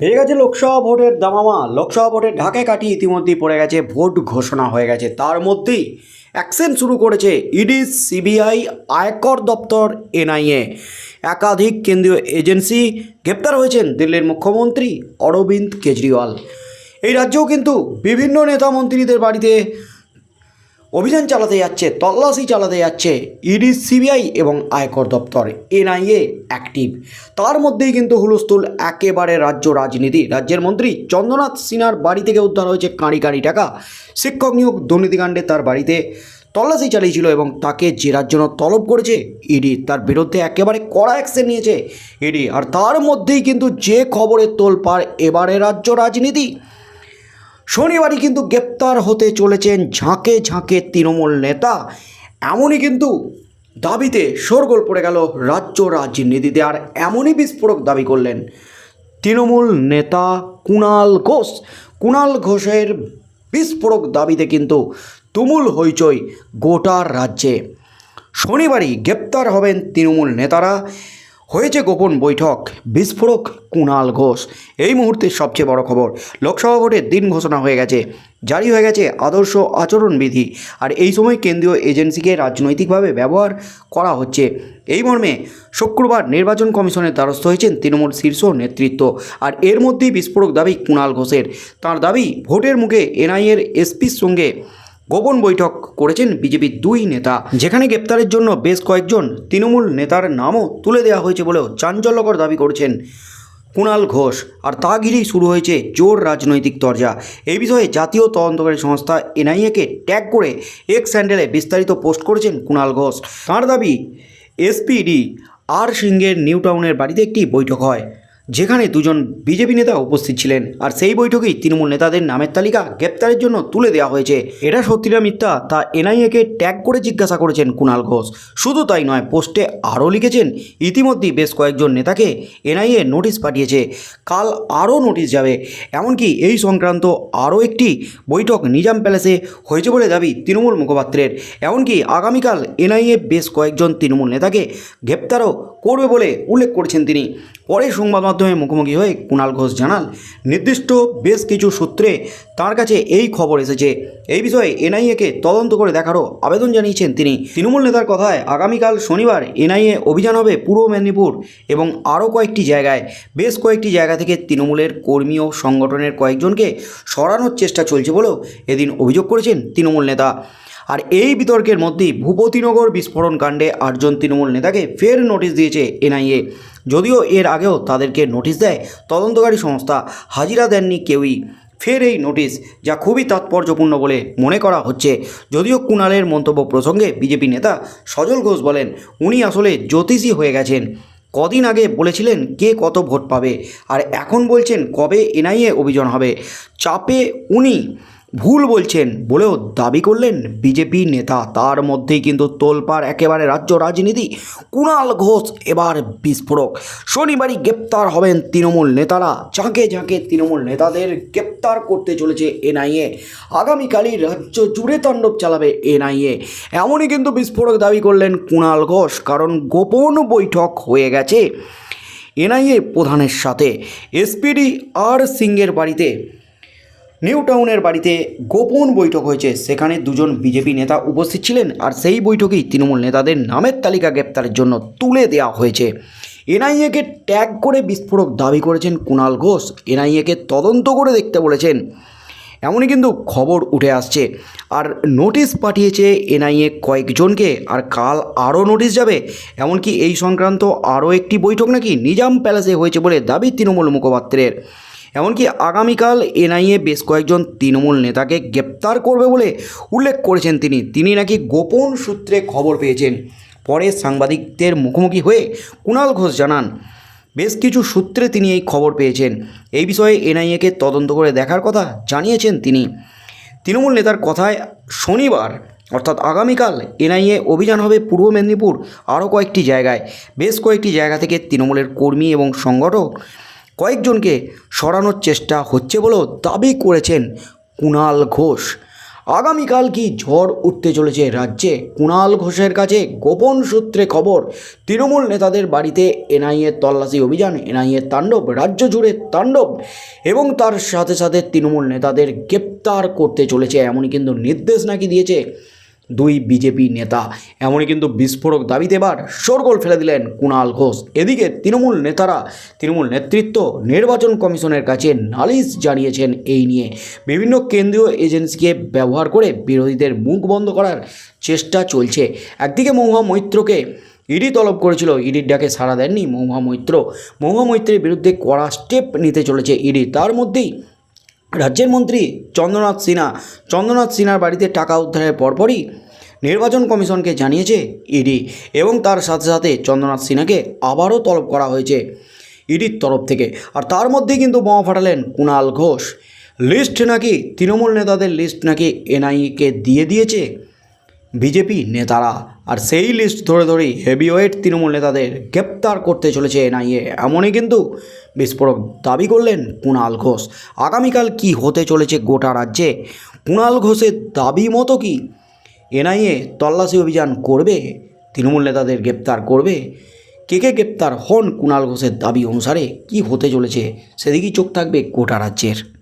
পেয়ে গেছে লোকসভা ভোটের দামামা। লোকসভা ভোটের ঢাকে কাটিয়ে ইতিমধ্যেই পড়ে গেছে ভোট ঘোষণা হয়ে গেছে। তার মধ্যেই অ্যাকশন শুরু করেছে ইডি, সিবিআই, আয়কর দপ্তর, এনআইএ। একাধিক কেন্দ্রীয় এজেন্সি গ্রেপ্তার হয়েছেন দিল্লির মুখ্যমন্ত্রী অরবিন্দ কেজরিওয়াল। এই রাজ্যেও কিন্তু বিভিন্ন নেতা মন্ত্রীদের বাড়িতে অভিযান চালাতে যাচ্ছে, তল্লাশি চালাতে যাচ্ছে ইডি, সিবিআই এবং আয়কর দপ্তর, এনআইএ অ্যাক্টিভ। তার মধ্যেই কিন্তু হুলস্থুল একেবারে রাজ্য রাজনীতি। রাজ্যের মন্ত্রী চন্দ্রনাথ সিনহার বাড়ি থেকে উদ্ধার হয়েছে কাঁড়ি কাঁড়ি টাকা। শিক্ষক নিয়োগ দুর্নীতিকাণ্ডে তার বাড়িতে তল্লাশি চালিয়েছিল এবং তাকে জেরার জন্য তলব করেছে, ইডি তার বিরুদ্ধে একেবারে কড়া অ্যাকশন নিয়েছে ইডি। আর তার মধ্যেই কিন্তু যে খবরের তোলপাড়, এবারে রাজ্য রাজনীতি। শনিবারই কিন্তু গ্রেপ্তার হতে চলেছেন ঝাঁকে ঝাঁকে তৃণমূল নেতা। এমনই কিন্তু দাবিতে শোরগোল পড়ে গেল রাজ্য রাজনীতিতে আর এমনই বিস্ফোরক দাবি করলেন তৃণমূল নেতা কুণাল ঘোষ। কুণাল ঘোষের বিস্ফোরক দাবিতে কিন্তু তুমুল হইচই গোটা রাজ্যে। শনিবারই গ্রেপ্তার হবেন তৃণমূল নেতারা। হয়েছে গোপন বৈঠক, বিস্ফোরক কুণাল ঘোষ। এই মুহূর্তের সবচেয়ে বড় খবর, লোকসভা ভোটের দিন ঘোষণা হয়ে গেছে, জারি হয়ে গেছে আদর্শ আচরণবিধি। আর এই সময় কেন্দ্রীয় এজেন্সিকে রাজনৈতিকভাবে ব্যবহার করা হচ্ছে। এই মর্মে শুক্রবার নির্বাচন কমিশনের দ্বারস্থ হয়েছেন তৃণমূল শীর্ষ নেতৃত্ব। আর এর মধ্যেই বিস্ফোরক দাবি কুণাল ঘোষের। তার দাবি, ভোটের মুখে এনআইএর এসপির সঙ্গে গোপন বৈঠক করেছেন বিজেপির দুই নেতা। যেখানে গ্রেপ্তারের জন্য বেশ কয়েকজন তৃণমূল নেতার নামও তুলে দেওয়া হয়েছে বলেও চাঞ্চল্যকর দাবি করছেন কুণাল ঘোষ। আর তা ঘিরেই শুরু হয়েছে জোর রাজনৈতিক তরজা। এই বিষয়ে জাতীয় তদন্তকারী সংস্থা এনআইএকে ট্যাগ করে এক্স স্যান্ডেলে বিস্তারিত পোস্ট করেছেন কুণাল ঘোষ। তাঁর দাবি, এসপিডি, আর সিংহের নিউ টাউনের বাড়িতে একটি বৈঠক হয়। যেখানে দুজন বিজেপি নেতা উপস্থিত ছিলেন। আর সেই বৈঠকেই তৃণমূল নেতাদের নামের তালিকা গ্রেপ্তারের জন্য তুলে দেওয়া হয়েছে। এটা সত্যি না মিথ্যা? তা এনআইএকে ট্যাগ করে জিজ্ঞাসা করেছেন কুণাল ঘোষ। শুধু তাই নয়, পোস্টে আরও লিখেছেন, ইতিমধ্যেই বেশ কয়েকজন নেতাকে এনআইএ নোটিশ পাঠিয়েছে। কাল আরও নোটিশ যাবে। এমনকি এই সংক্রান্ত আরও একটি বৈঠক নিজাম প্যালেসে হয়েছে বলে দাবি তৃণমূল মুখপাত্রের। এমনকি আগামীকাল এনআইএ বেশ কয়েকজন তৃণমূল নেতাকে গ্রেপ্তারও করবে বলে উল্লেখ করেছেন তিনি। পরে সংবাদ মাধ্যমে মুখোমুখি হয়ে কুণাল ঘোষ জানান, নির্দিষ্ট বেশ কিছু সূত্রে তার কাছে এই খবর এসেছে। এই বিষয়ে এনআইএকে তদন্ত করে দেখারও আবেদন জানিয়েছেন তিনি। তৃণমূল নেতার কথায় আগামীকাল শনিবার এনআইএ অভিযান হবে পূর্ব মেদিনীপুর এবং আরও কয়েকটি জায়গায়। বেশ কয়েকটি জায়গা থেকে তৃণমূলের কর্মী ও সংগঠনের কয়েকজনকে সরানোর চেষ্টা চলছে বলেও এদিন অভিযোগ করেছেন তৃণমূল নেতা। আর এই বিতর্কের মধ্যেই ভূপতিনগর বিস্ফোরণ কাণ্ডে আটজন তৃণমূল নেতাকে ফের নোটিশ দিয়েছে এনআইএ। যদিও এর আগেও তাদেরকে নোটিশ দেয় তদন্তকারী সংস্থা, হাজিরা দেননি কেউই। ফের এই নোটিশ, যা খুবই তাৎপর্যপূর্ণ বলে মনে করা হচ্ছে। যদিও কুণালের মন্তব্য প্রসঙ্গে বিজেপি নেতা সজল ঘোষ বলেন, উনি আসলে জ্যোতিষী হয়ে গেছেন। কদিন আগে বলেছিলেন কে কত ভোট পাবে। আর এখন বলছেন কবে এনআইএ অভিযান হবে। চাপে উনি ভুল বলছেন বলেও দাবি করলেন বিজেপি নেতা। তার মধ্যেই কিন্তু তোলপাড় একেবারে রাজ্য রাজনীতি। কুণাল ঘোষ এবার বিস্ফোরক। শনিবারই গ্রেপ্তার হবেন তৃণমূল নেতারা। ঝাঁকে ঝাঁকে তৃণমূল নেতাদের গ্রেপ্তার করতে চলেছে এনআইএ। আগামীকালই রাজ্য জুড়ে তাণ্ডব চালাবে এনআইএ। এমনই কিন্তু বিস্ফোরক দাবি করলেন কুণাল ঘোষ, কারণ গোপন বৈঠক হয়ে গেছে এনআইএ প্রধানের সাথে। এসপিডি আর সিংয়ের বাড়িতে নিউ টাউনের বাড়িতে গোপন বৈঠক হয়েছে। সেখানে দুজন বিজেপি নেতা উপস্থিত ছিলেন আর সেই বৈঠকেই তৃণমূল নেতাদের নামের তালিকা গ্রেপ্তারের জন্য তুলে দেওয়া হয়েছে। এনআইএকে ট্যাগ করে বিস্ফোরক দাবি করেছেন কুণাল ঘোষ। এনআইএকে তদন্ত করে দেখতে বলেছেন। এমনই কিন্তু খবর উঠে আসছে। আর নোটিশ পাঠিয়েছে এনআইএ কয়েকজনকে। আর কাল আরও নোটিশ যাবে। এমনকি এই সংক্রান্ত আরও একটি বৈঠক নাকি নিজাম প্যালেসে হয়েছে বলে দাবি তৃণমূল মুখপাত্রের। এমনকি আগামীকাল এনআইএ বেশ কয়েকজন তৃণমূল নেতাকে গ্রেপ্তার করবে বলে উল্লেখ করেছেন তিনি। তিনি নাকি গোপন সূত্রে খবর পেয়েছেন। পরে সাংবাদিকদের মুখোমুখি হয়ে কুণাল ঘোষ জানান, বেশ কিছু সূত্রে তিনি এই খবর পেয়েছেন। এই বিষয়ে এনআইএকে তদন্ত করে দেখার কথা জানিয়েছেন তিনি। তৃণমূল নেতার কথায় শনিবার, অর্থাৎ আগামীকাল, এনআইএ অভিযান হবে পূর্ব মেদিনীপুর, আরও কয়েকটি জায়গায়। বেশ কয়েকটি জায়গা থেকে তৃণমূলের কর্মী এবং সংগঠক কয়েকজনকে সরানোর চেষ্টা হচ্ছে বলেও দাবি করেছেন কুণাল ঘোষ। আগামীকাল কি ঝড় উঠতে চলেছে রাজ্যে? কুণাল ঘোষের কাছে গোপন সূত্রে খবর, তৃণমূল নেতাদের বাড়িতে এনআইএ তল্লাশি অভিযান, এনআইএ তাণ্ডব, রাজ্য জুড়ে তাণ্ডব এবং তার সাথে সাথে তৃণমূল নেতাদের গ্রেপ্তার করতে চলেছে। এমনই কিন্তু নির্দেশ নাকি দিয়েছে দুই বিজেপি নেতা। এমনই কিন্তু বিস্ফোরক দাবিতে এবার শোরগোল ফেলে দিলেন কুণাল ঘোষ। এদিকে তৃণমূল নেতারা, তৃণমূল নেতৃত্ব নির্বাচন কমিশনের কাছে নালিশ জানিয়েছেন এই নিয়ে। বিভিন্ন কেন্দ্রীয় এজেন্সিকে ব্যবহার করে বিরোধীদের মুখ বন্ধ করার চেষ্টা চলছে। একদিকে মহুয়া মৈত্রকে ইডি তলব করেছিল, ইডির ডাকে সাড়া দেননি মহুয়া মৈত্র। মহুয়া মৈত্রের বিরুদ্ধে কড়া স্টেপ নিতে চলেছে ইডি। তার মধ্যেই রাজ্যের মন্ত্রী চন্দ্রনাথ সিনহা, চন্দ্রনাথ সিনহার বাড়িতে টাকা উদ্ধারের পরপরই নির্বাচন কমিশনকে জানিয়েছে ইডি এবং তার সাথে সাথে চন্দ্রনাথ সিনহাকে আবারও তলব করা হয়েছে ইডির তরফ থেকে। আর তার মধ্যে কিন্তু বোমা ফাটালেন কুণাল ঘোষ। লিস্ট নাকি তৃণমূল নেতাদের লিস্ট নাকি এনআইকে দিয়ে দিয়েছে? বিজেপি নেতারা। আর সেই লিস্ট ধরে ধরেই হেভিওয়েট তৃণমূল নেতাদের গ্রেপ্তার করতে চলেছে এনআইএ। এমনই কিন্তু বিস্ফোরক দাবি করলেন কুণাল ঘোষ। আগামীকাল কি হতে চলেছে গোটা রাজ্যে? কুণাল ঘোষের দাবি মতো কি এনআইএ তল্লাশি অভিযান করবে? তৃণমূল নেতাদের গ্রেপ্তার করবে? কে কে গ্রেপ্তার হন কুণাল ঘোষের দাবি অনুসারে কি হতে চলেছে? সেদিকেই চোখ থাকবে গোটা রাজ্যের।